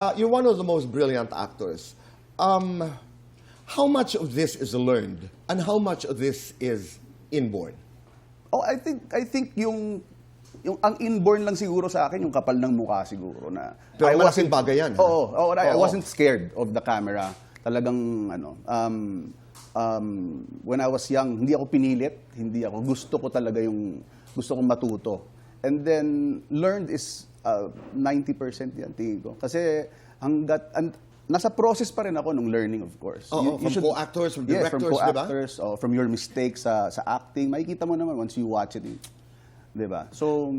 Uh, you're one of the most brilliant actors. Um, how much of this is learned, and how much of this is inborn? Oh, I think I think yung yung ang inborn lang siguro sa akin yung kapal ng mukha siguro na Pero I malaking wasn't- bagay yan? Oo, oo, I, I Oo. wasn't scared of the camera. Talagang ano um, um, when I was young, hindi ako pinilit, hindi ako gusto ko talaga yung gusto kong matuto. And then learned is uh, 90% yan tingin ko. Kasi hanggat and, nasa process pa rin ako nung learning of course. Oo, from co-actors, from Yes, from directors, di ba? co-actors, oh, from your mistakes sa sa acting, makikita mo naman once you watch it. eh. 'Di ba? So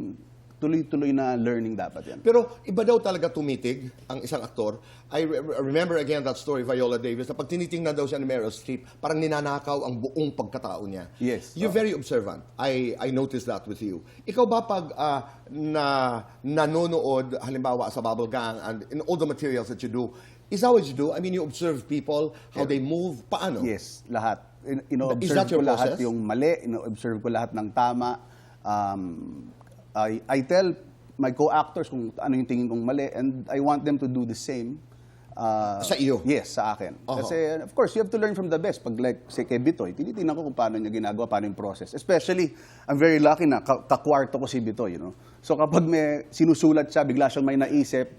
tuloy-tuloy na learning dapat 'yan. Pero iba daw talaga tumitig ang isang aktor. I re- remember again that story Viola Davis na pag tinitingnan daw siya ni Meryl Streep, parang ninanakaw ang buong pagkatao niya. Yes. You're very observant. I I noticed that with you. Ikaw ba pag ah, na nanonood halimbawa sa Bubble Gang and in all the materials that you do, is that what you do? I mean, you observe people, how they move, paano? Yes, lahat. In- Is Ino-observe that your ko lahat process? yung mali, ino-observe ko lahat ng tama. Um, I, I tell my co-actors kung ano yung tingin kong mali and I want them to do the same. Uh, Sa iyo? Yes, sa akin. Oho. Kasi, of course, you have to learn from the best. Pag like, say, kay Bitoy, tinitingnan ko kung paano niya ginagawa, paano yung process. Especially, I'm very lucky na ka- kakwarto ko si Bitoy, you know. So kapag may sinusulat siya, bigla siyang may naisip,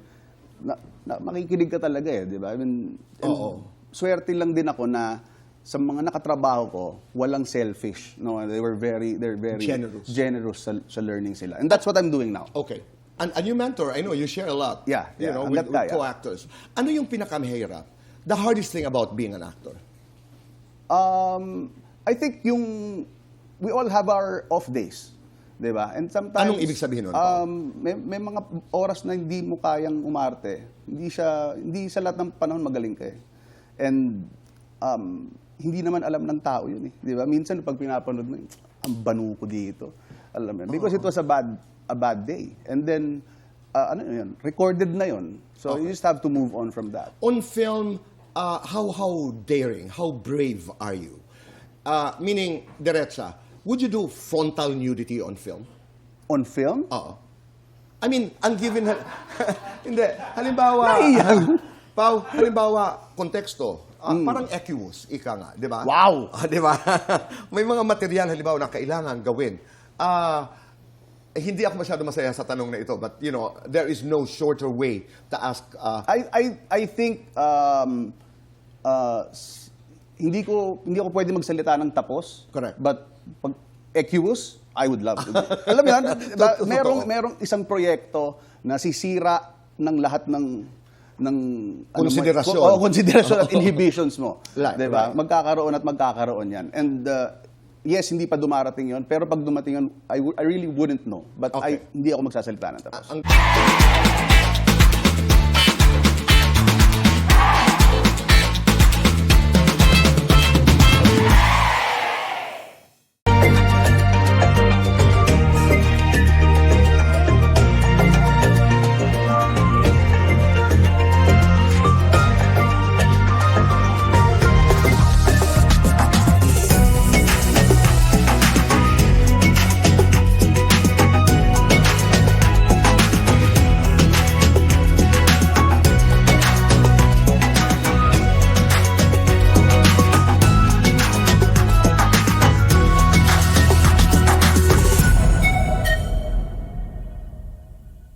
na, na, makikinig ka talaga eh, di ba? I mean, and Oo. swerte lang din ako na sa mga nakatrabaho ko, walang selfish. No, they were very, they're very Generous. generous sa, sa learning sila. And that's what I'm doing now. Okay. And, and you mentor, I know you share a lot. Yeah, you yeah, know, with, with co-actors. Ano yung pinakamahirap? The hardest thing about being an actor? Um, I think yung we all have our off days. 'Di ba? And sometimes Anong ibig sabihin nun? Um, may, may mga oras na hindi mo kayang umarte. Hindi siya hindi sa lahat ng panahon magaling ka eh. And um, hindi naman alam ng tao yun eh. 'Di ba? Minsan pag pinapanood mo, ang banu ko dito. Alam mo, because it was a bad a bad day. And then uh, ano yun, recorded na yun. So you just have to move on from that. On film, uh, how how daring, how brave are you? Uh, meaning, diretsa, would you do frontal nudity on film? On film, Oo. I mean, ang given... hindi. Halimbawa... Naiyan. Pao, halimbawa, konteksto. Ah, Parang equus, ika nga, di ba? Wow! Ah, di ba? May mga material, halimbawa, na kailangan gawin. Ah, hindi ako masyado masaya sa tanong na ito, but, you know, there is no shorter way to ask... ah, I I I think um uh, s- hindi ko hindi ako pwede magsalita ng tapos. Correct. But pag equus, I would love to. Alam mo yan, ba- merong merong isang proyekto na sisira ng lahat ng ng ano Konsiderasyon. Oo, konsiderasyon at inhibitions mo. Right, 'Di ba? right. Magkakaroon at magkakaroon 'yan. And uh, yes, hindi pa dumarating 'yon, pero pag dumating 'yon, I, I really wouldn't know. But Okay. I hindi ako magsasalita ng tapos. ang